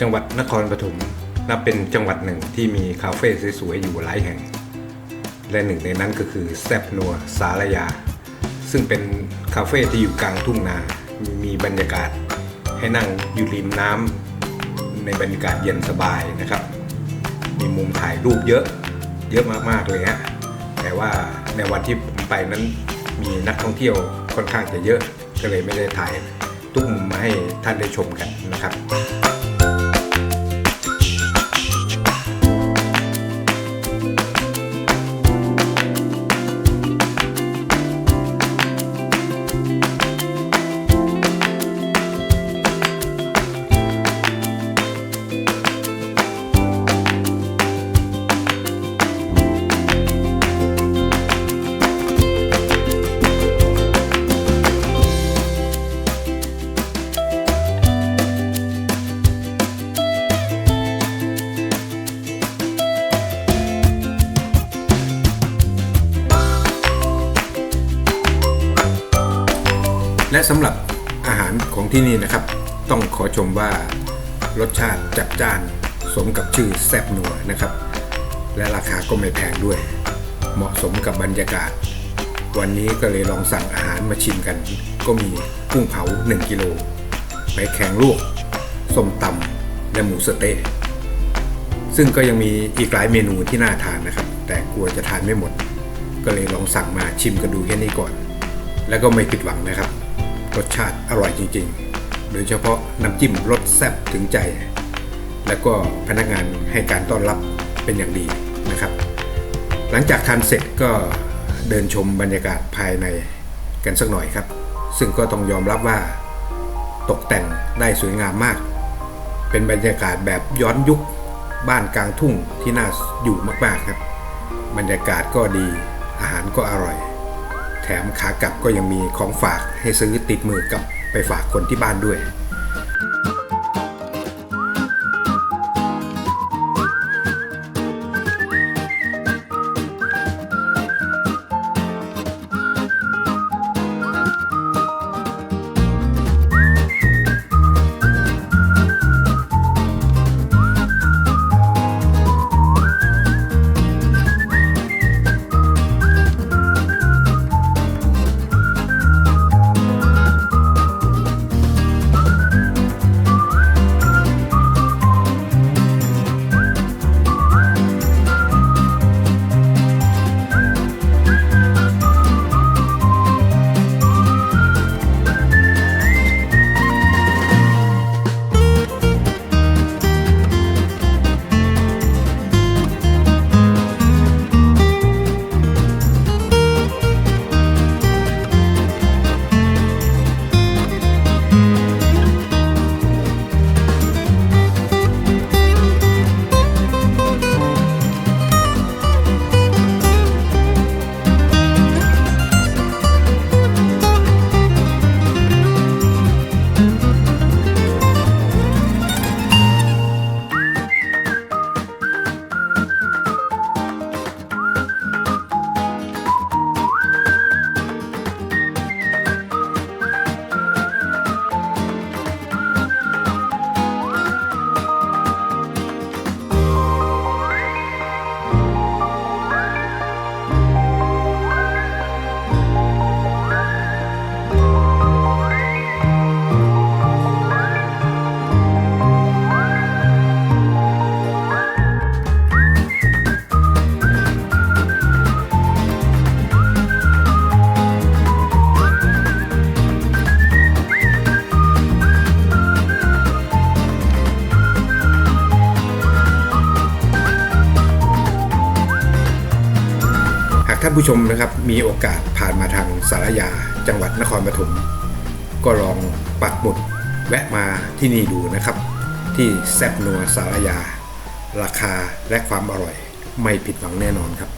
จังหวัดนครปฐมนับเป็นจังหวัดหนึ่งที่มีคาเฟ่สวยๆอยู่หลายแห่ง และหนึ่งในนั้นก็คือแซบนัวสารยา ซึ่งเป็นคาเฟ่ที่อยู่กลางทุ่งนา มีบรรยากาศ ให้นั่งอยู่ริมน้ำในบรรยากาศเย็นสบายนะครับ มีมุมถ่ายรูปเยอะเยอะมากๆเลยฮะแต่ว่าในวันที่ผมไปนั้นมีนักท่องเที่ยวค่อนข้างจะเยอะก็เลยไม่ได้ถ่ายทุกมุมมาให้ท่านได้ชมกันนะครับ และสำหรับอาหารของที่นี่นะครับ ต้องขอชมว่ารสชาติจัดจ้านสมกับชื่อแซบนัวนะครับ และราคาก็ไม่แพงด้วย เหมาะสมกับบรรยากาศ วันนี้ก็เลยลองสั่งอาหารมาชิมกัน ก็มีกุ้งเผา 1 กิโลไปแข็งลวกส้มตำและหมูสเต๊ะซึ่งก็ยังมีอีกหลายเมนูที่น่าทานนะครับ แต่กลัวจะทานไม่หมด ก็เลยลองสั่งมาชิมกันดูแค่นี้ก่อน แล้วก็ไม่ผิดหวังนะครับ รสชาติอร่อยจริงๆ โดยเฉพาะน้ำจิ้มรสแซ่บถึงใจ แล้วก็พนักงานให้การต้อนรับเป็นอย่างดีนะครับ หลังจากทานเสร็จก็เดินชมบรรยากาศภายในกันสักหน่อยครับ ซึ่งก็ต้องยอมรับว่าตกแต่งได้สวยงามมาก เป็นบรรยากาศแบบย้อนยุคบ้านกลางทุ่งที่น่าอยู่มากๆครับ บรรยากาศก็ดีอาหารก็อร่อย แถมขากลับก็ยังมีของฝากให้ซื้อติดมือกลับไปฝากคนที่บ้านด้วย ท่านผู้ชมนะครับมีโอกาสผ่านมาทางสารยาจังหวัดนครปฐมก็ลองปักหมุดแวะมาที่นี่ดูนะครับ ที่แซบนัวสารยา ราคาและความอร่อยไม่ผิดหวังแน่นอนครับ